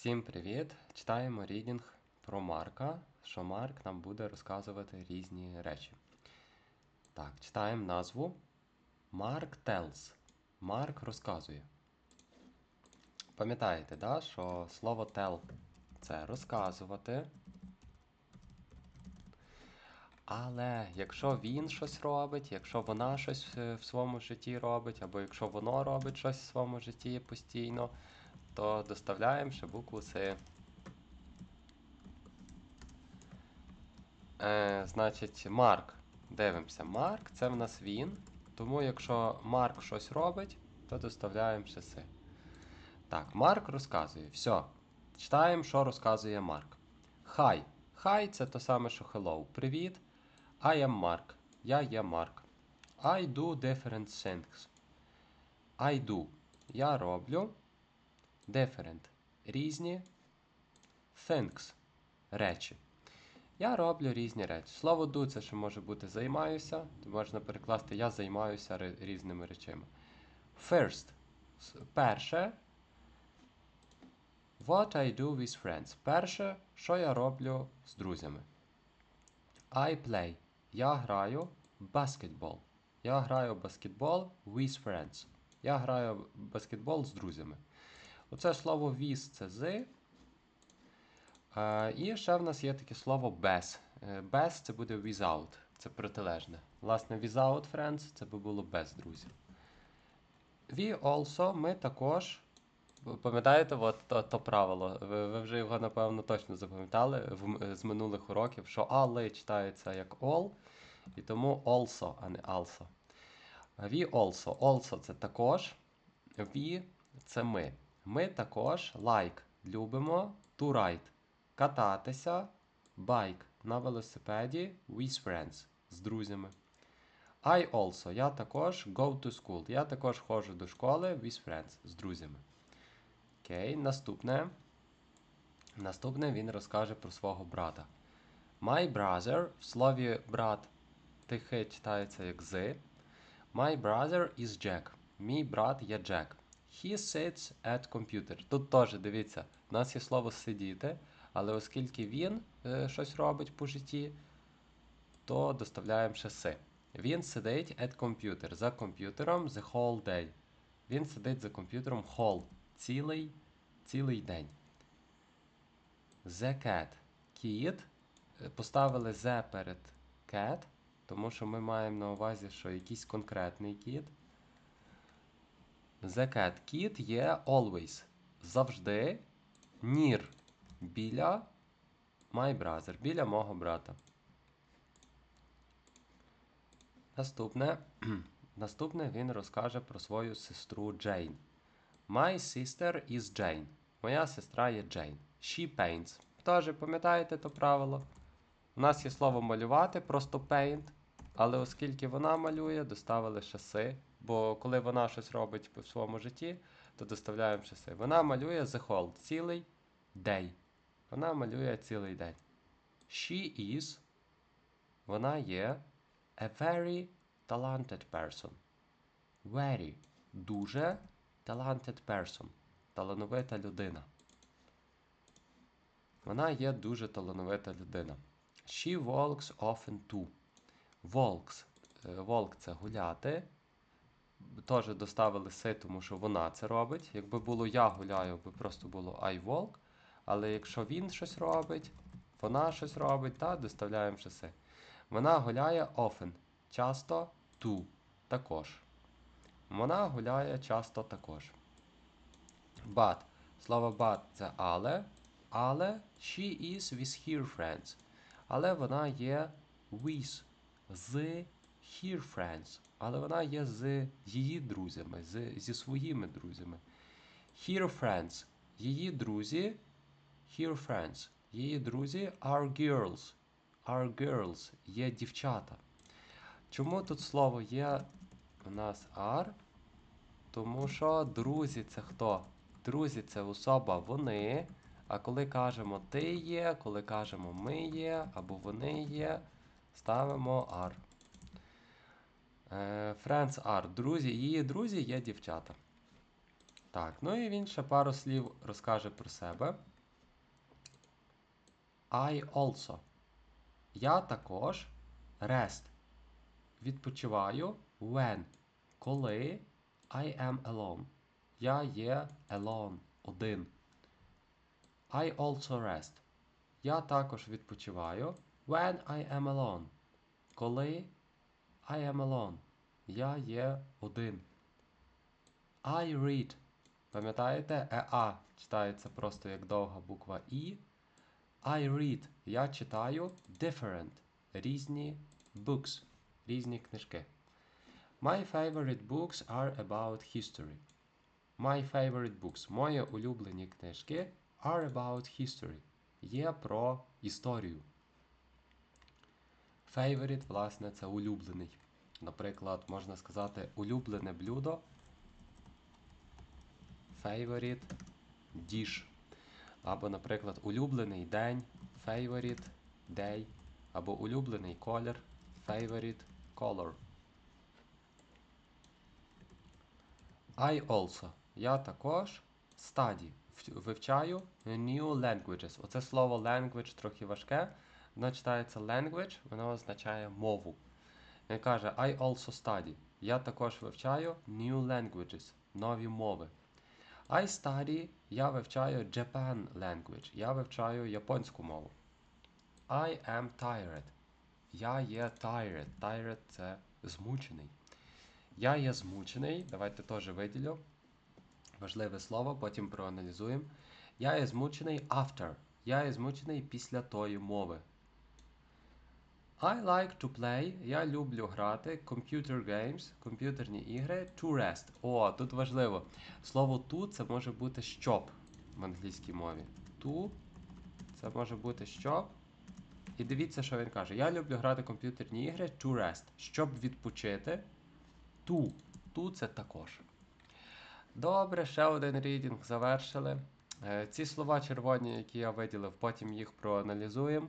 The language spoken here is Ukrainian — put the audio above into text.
Всім привіт! Читаємо рідінг про Марка, що Марк нам буде розказувати різні речі. Так, читаємо назву. Марк tells. Марк розказує. Пам'ятаєте, да, що слово tell це розказувати. Але якщо він щось робить, якщо вона щось е, в своєму житті робить, або якщо воно робить щось в своєму житті постійно, то доставляємо ще букву С. Е, Значить, Марк. Дивимося, Марк це в нас він. Тому якщо Марк щось робить, то доставляємо ще С. Так, Марк розказує. Все. Читаємо, що розказує Марк. Хай. Хай це то саме, що hello. Привіт. I am Mark. Я є Марк. I do different things. I do. Я роблю. Different. Різні. Things. Речі. Я роблю різні речі. Слово do це ще може бути займаюся. Можна перекласти я займаюся різними речами. First. Перше. What I do with friends. Перше, що я роблю з друзями. I play. Я граю basketball. Я граю баскетбол with friends. Я граю баскетбол з друзями. Оце слово with це з. І ще в нас є таке слово без. Е, Без це буде without. Це протилежне. Власне, without friends це би було без друзів. We also, ми також. Пам'ятаєте, от то, то правило? Ви, ви вже його, напевно, точно запам'ятали з минулих уроків, що але читається як all, і тому also, а не also. We also. Also це також. We це ми. Ми також like любимо to ride кататися bike на велосипеді with friends з друзями. I also. Я також go to school. Я також ходжу до школи with friends з друзями. Окей, наступне. Наступне він розкаже про свого брата. My brother в слові брат тихе читається як з. My brother is Jack. Мій брат є Джек. He sits at computer. Тут теж дивіться, у нас є слово сидіти, але оскільки він е, щось робить по житті, то доставляємо ще. Він сидить at computer. За комп'ютером the whole day. Він сидить за комп'ютером whole. Цілий, цілий день. The cat. Кіт. Е, Поставили the перед cat, тому що ми маємо на увазі, що якийсь конкретний кіт. The cat. Кіт є always. Завжди. Near. Біля my brother. Біля мого брата. Наступне. Наступне він розкаже про свою сестру Джейн. My sister is Jane. Моя сестра є Джейн. She paints. Теж пам'ятаєте то правило? У нас є слово малювати, просто paint. Але оскільки вона малює, доставили шаси. Бо коли вона щось робить в своєму житті, то доставляємо шаси. Вона малює the whole, цілий day. Вона малює цілий день. She is. Вона є a very talented person. Very. Дуже talented person. Талановита людина. Вона є дуже талановита людина. She walks often too. Walks. Е, Walk це гуляти. Теж доставили си, тому що вона це робить. Якби було я гуляю, би просто було I walk. Але якщо він щось робить, вона щось робить, та доставляємо ще си. Вона гуляє often. Часто too. Також. Вона гуляє часто також. But. Слово but це але. Але she is with her friends. Але вона є with з her friends. Але вона є з її друзями, з, зі своїми друзями. Her friends. Її друзі. Her friends. Її друзі are girls. Are girls. Є дівчата. Чому тут слово є у нас are? Тому що друзі це хто? Друзі це особа вони. А коли кажемо ти є, коли кажемо ми є, або вони є, ставимо are. Е, Friends are. Друзі, її друзі є дівчата. Так, ну і він ще пару слів розкаже про себе. I also. Я також rest. Відпочиваю when. Коли I am alone. Я є alone. Один. I also rest. Я також відпочиваю when I am alone. Коли I am alone. Я є один. I read. Пам'ятаєте? ЕА читається просто як довга буква І. I read. Я читаю different. Різні books. Різні книжки. My favorite books are about history. My favorite books. Мої улюблені книжки are about history. Є про історію. Favorite, власне, це улюблений. Наприклад, можна сказати улюблене блюдо. Favorite dish. Або, наприклад, улюблений день. Favorite day. Або улюблений колір. Favorite color. I also. Я також study. Вивчаю new languages. Оце слово language трохи важке. Воно читається language, воно означає мову. Він каже I also study. Я також вивчаю new languages. Нові мови. I study. Я вивчаю Japan language. Я вивчаю японську мову. I am tired. Я є tired. Tired це змучений. Я є змучений. Давайте теж виділю. Важливе слово, потім проаналізуємо. Я є змучений after. Я є змучений після тої мови. I like to play. Я люблю грати computer games, комп'ютерні ігри to rest. О, тут важливо. Слово to це може бути щоб в англійській мові. To це може бути щоб. І дивіться, що він каже. Я люблю грати комп'ютерні ігри to rest. Щоб відпочити. To. To це також. Добре, ще один рідінг завершили. Е, Ці слова червоні, які я виділив, потім їх проаналізуємо.